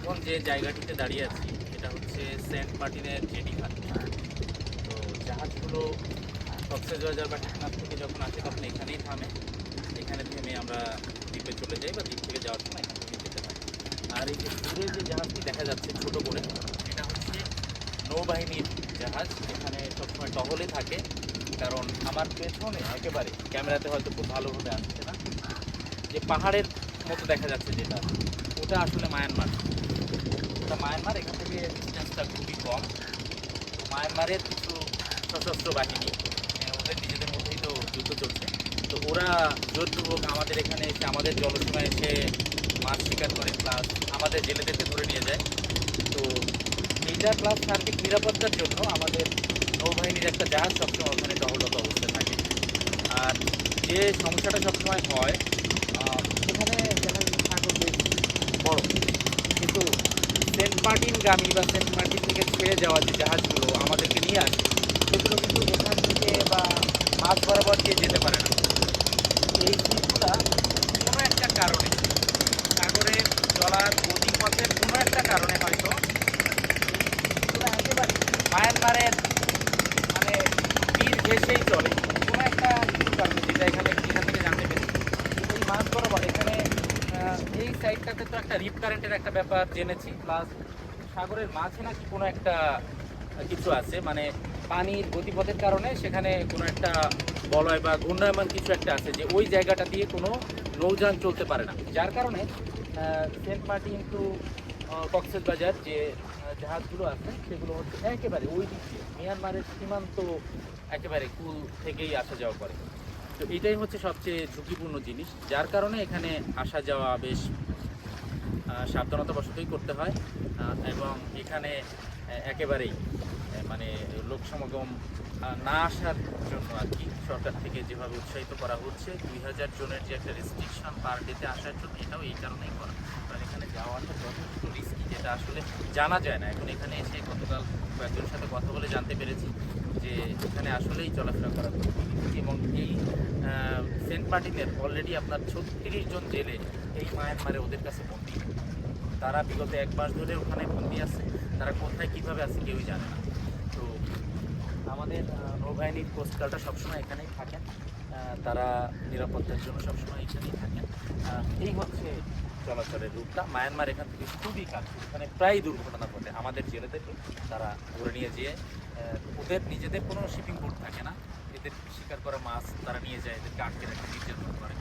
এখন যে জায়গাটিতে দাঁড়িয়ে আছি এটা হচ্ছে সেন্ট মার্টিনের জেটি ঘাট। তো জাহাজগুলো কক্সবাজার বা টেকনাফ থেকে যখন আসে, তখন এখানেই থামে। এখানে থেমে আমরা দ্বীপে চলে যাই বা দ্বীপ থেকে যাওয়ার সময় এখান যেতে হয় আর এই যে দূরে যে জাহাজটি দেখা যাচ্ছে ছোট করে এটা হচ্ছে নৌবাহিনীর জাহাজ। এখানে সবসময় টহলে থাকে, কারণ আমার পেছনে একেবারে ক্যামেরাতে হয়তো খুব ভালোভাবে আসছে না। যে পাহাড়ের মতো দেখা যাচ্ছে যেটা, ওটা আসলে মায়ানমার। মায়ানমার, এখান থেকে ডিস্টেন্সটা খুবই কম। মায়ানমারের কিছু সশস্ত্র বাহিনী ওদের নিজেদের মধ্যেই তো যুদ্ধ চলছে। তো ওরা জোরপূর্বক আমাদের এখানে এসে, আমাদের জলসীমায় এসে মাছ শিকার করে প্লাস আমাদের জেলেদেরকে ধরে নিয়ে যায়। তো এইটা প্লাস সার্বিক নিরাপত্তার জন্য আমাদের নৌবাহিনীর একটা জাহাজ সবসময় ওখানে টহলত অবস্থায় থাকে। আর যে সমস্যাটা সবসময় হয় যাচ্ছে সাগর বড়। মার্টিন গামী বা সেন্ট মার্টিন থেকে ছেড়ে যাওয়া যে জাহাজগুলো আমাদেরকে নিয়ে আসে, সেগুলো কিন্তু এখান থেকে বা মাছ বরাবর দিয়ে যেতে পারে না। এই শিপগুলা কোনো একটা কারণে সাগরে চলার গতিপথের কোনো একটা কারণে হয়তো একেবারে মায়ানমারের মানে তীর ঘেসেই চলে। কোনো একটা কিছু কারণে, যেটা এখানে, এখান থেকে জানতে পেরেছি। এই মাছ বরাবর, এখানে এই সাইডটাতে তো একটা রিপ কারেন্টের একটা ব্যাপার জেনেছি প্লাস সাগরের মাঝে নাকি কোনো একটা কিছু আছে? মানে পানির গতিপথের কারণে সেখানে কোনো একটা বলয় বা ঘূর্ণায়মান কিছু একটা আছে যে ওই জায়গাটা দিয়ে কোনো নৌযান চলতে পারে না। যার কারণে সেন্ট মার্টিন টু কক্সেস বাজার যে জাহাজগুলো আছে, সেগুলো হচ্ছে একেবারে ওই দিক দিয়ে। মিয়ানমারের সীমান্ত একেবারে কুল থেকেই আসা যাওয়া করে। তো এটাই হচ্ছে সবচেয়ে ঝুঁকিপূর্ণ জিনিস। যার কারণে এখানে আসা যাওয়া বেশ সাবধানতাবশতই করতে হয় এবং এখানে একেবারেই মানে লোক সমাগম না আসার জন্য আর কি সরকার থেকে যেভাবে উৎসাহিত করা হচ্ছে, দুই হাজার জনের যে একটা রেস্ট্রিকশন পার ডেতে আসার জন্য, এটাও এই কারণেই করা। কারণ এখানে যাওয়াটা যথেষ্ট রিস্কি যেটা আসলে জানা যায় না। এখন এখানে এসে গতকাল কয়েকজনের সাথে কথা বলে জানতে পেরেছি যে এখানে আসলেই চলাফেরা করা এবং এই সেন্ট মার্টিনের অলরেডি আপনার ছত্রিশ জন জেলে এই মায়ানমারে ওদের কাছে বন্দী। তারা বিগত এক মাস ধরে ওখানে বন্দি আছে। তারা কোথায়, কীভাবে আছে কেউই জানে না। তো আমাদের নৌবাহিনীর কোস্টগার্ডরা সবসময় এখানেই থাকেন। তারা নিরাপত্তার জন্য সবসময় এখানেই থাকেন। এই হচ্ছে চলাচলের রূপটা। মায়ানমার এখান থেকে খুবই কাছে এখানে প্রায় দুর্ঘটনা ঘটে আমাদের জেলেদেরকে তারা ধরে নিয়ে যেয়ে ওদের নিজেদের কোনো শিপিং বোট থাকে না। এদের শিকার করা মাছ তারা নিয়ে যায়, এদেরকে আটকে রাখে, নির্যাতন করে।